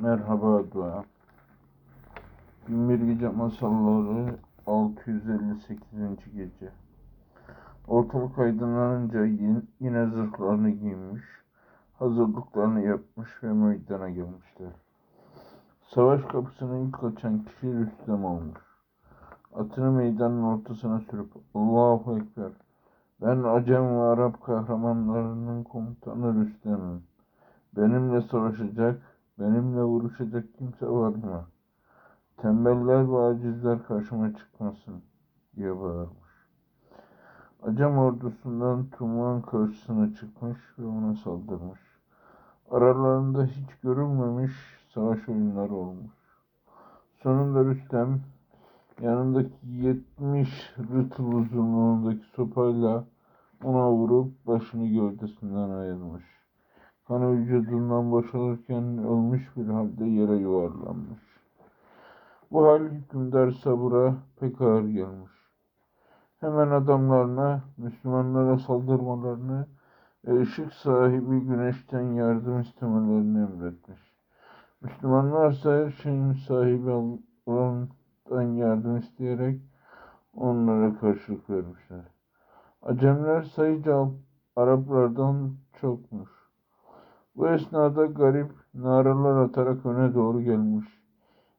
Merhaba Dua. Binbir Gece Masalları 658. Gece Ortalık aydınlanınca yin- yine zırhlarını giymiş, hazırlıklarını yapmış ve meydana gelmişler. Savaş kapısını ilk açan kişi Rüstem olmuş. Atını meydanın ortasına sürüp Allahu Ekber. Ben Acem ve Arap kahramanlarının komutanı Rüstem'im. Benimle savaşacak, benimle vuruşacak kimse var mı? Tembeller ve acizler karşıma çıkmasın diye bağırmış. Acem ordusundan Tuman karşısına çıkmış ve ona saldırmış. Aralarında hiç görülmemiş savaş oyunları olmuş. Sonunda Rüstem yanındaki 70 rıtıl uzunluğundaki sopayla ona vurup başını gövdesinden ayırmış. Kanı vücudundan boşalırken ölmüş bir halde yere yuvarlanmış. Bu hal hükümdar Sabır'a pek ağır gelmiş. Hemen adamlarına Müslümanlara saldırmalarını ve ışık sahibi güneşten yardım istemelerini emretmiş. Müslümanlar ise her şeyin sahibi olandan yardım isteyerek onlara karşılık vermişler. Acemler sayıca Araplardan çokmuş. Bu esnada garip naralar atarak öne doğru gelmiş.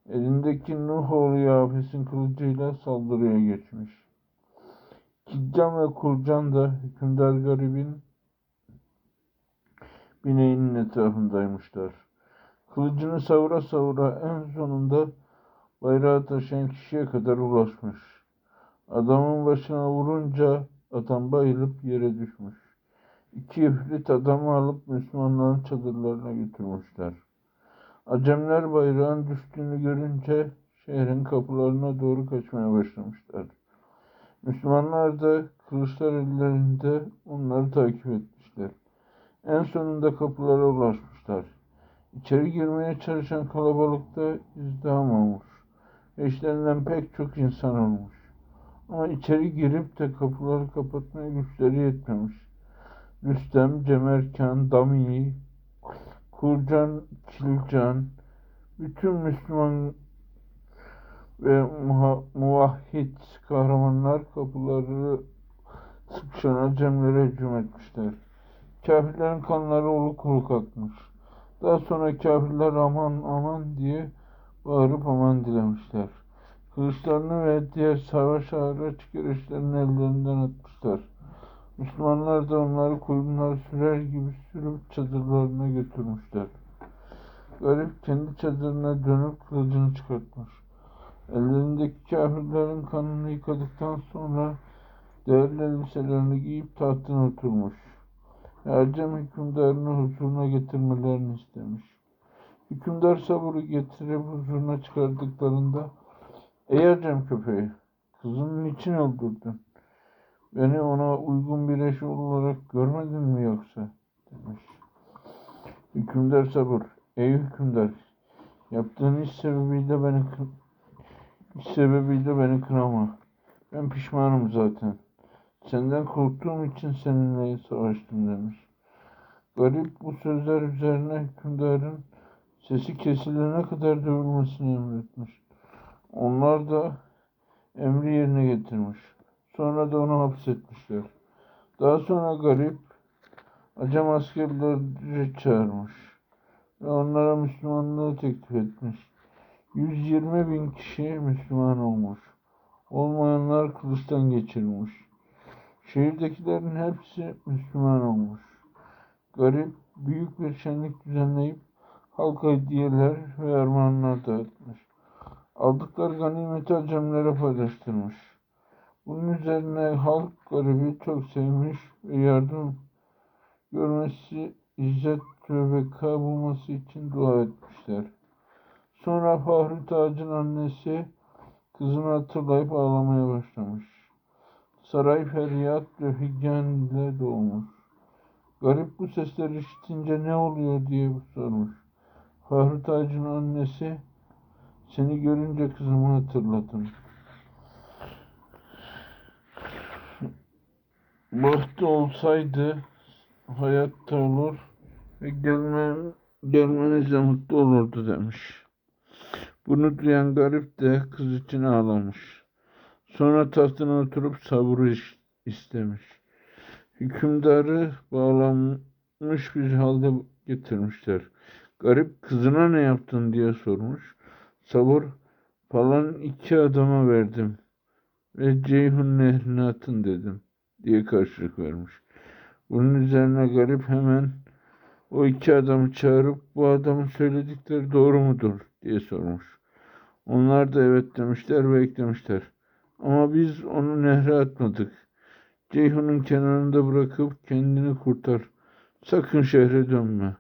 Elindeki Nuh oğlu Yafes'in kılıcıyla saldırıya geçmiş. Kidcan ve Kurcan da hükümdar garibin bineğinin etrafındaymışlar. Kılıcını savura savura en sonunda bayrağı taşıyan kişiye kadar ulaşmış. Adamın başına vurunca adam bayılıp yere düşmüş. İki ifrit adamı alıp Müslümanların çadırlarına götürmüşler. Acemler bayrağın düştüğünü görünce şehrin kapılarına doğru kaçmaya başlamışlar. Müslümanlar da kılıçlar ellerinde onları takip etmişler. En sonunda kapılara ulaşmışlar. İçeri girmeye çalışan kalabalıkta izdiham olmuş. Eşlerinden pek çok insan olmuş. Ama içeri girip de kapıları kapatmaya güçleri yetmemiş. Rüstem, Cemerkan, Dami, Kurcan, Kilcan, bütün Müslüman ve muvahhid kahramanlar kapıları sıkışan acemlere hücum etmişler. Kafirlerin kanları oluk oluk akmış. Daha sonra kafirler aman aman diye bağırıp aman dilemişler. Kılıçlarını ve diğer savaş araç gereçlerini ellerinden atmışlar. Müslümanlar da onları koyunlar sürer gibi sürüp çadırlarına götürmüşler. Garip kendi çadırına dönüp kılıcını çıkartmış. Ellerindeki kafirlerin kanını yıkadıktan sonra değerli elbiselerini giyip tahtına oturmuş. Ercem hükümdarını huzuruna getirmelerini istemiş. Hükümdar sabırı getirip huzuruna çıkardıklarında Ey Ercem köpeği, kızını niçin öldürdün? Beni ona uygun bir eş olarak görmedin mi yoksa? demiş. Hükümdar sabır. Ey hükümdar, yaptığın iş sebebiyle beni iş sebebiyle beni kınama. Ben pişmanım zaten. Senden korktuğum için seninle savaştım demiş. Garip bu sözler üzerine hükümdarın sesi kesilene kadar dövülmesini emretmiş. Onlar da emri yerine getirmiş. Sonra da onu hapsetmişler. Daha sonra garip Acem askerleri çağırmış ve onlara Müslümanlığı teklif etmiş. 120 bin kişi Müslüman olmuş. Olmayanlar kılıçtan geçirmiş. Şehirdekilerin hepsi Müslüman olmuş. Garip büyük bir şenlik düzenleyip halka hediyeler ve armağanlar dağıtmış. Aldıkları ganimeti Acemlere paylaştırmış. Bunun üzerine halk garibi çok sevmiş ve yardım görmesi, izzet ve bulması için dua etmişler. Sonra Fahri Tac'ın annesi kızını hatırlayıp ağlamaya başlamış. Saray feryat ve figan ile dolmuş. Garip bu sesleri işitince ne oluyor diye sormuş. Fahri Tac'ın annesi seni görünce kızımı hatırladım. Bahtı olsaydı hayatta olur ve gelmem gelmenizle mutlu olurdu demiş. Bunu duyan garip de kız için ağlamış. Sonra tahtına oturup sabır iş- istemiş. Hükümdarı bağlanmış bir halde getirmişler. Garip kızına ne yaptın diye sormuş. Sabır falan iki adama verdim ve Ceyhun nehrine atın dedim diye karşılık vermiş. Bunun üzerine garip hemen o iki adamı çağırıp bu adamın söyledikleri doğru mudur diye sormuş. Onlar da evet demişler ve eklemişler. Ama biz onu nehre atmadık. Ceyhun'un kenarında bırakıp kendini kurtar. Sakın şehre dönme.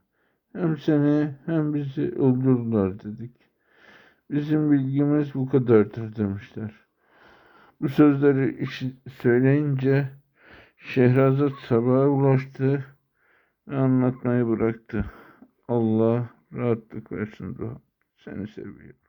Hem seni hem bizi öldürdüler dedik. Bizim bilgimiz bu kadardır demişler. Bu sözleri söyleyince Şehrazat sabaha ulaştı ve anlatmayı bıraktı. Allah rahatlık versin Duha. Seni seviyorum.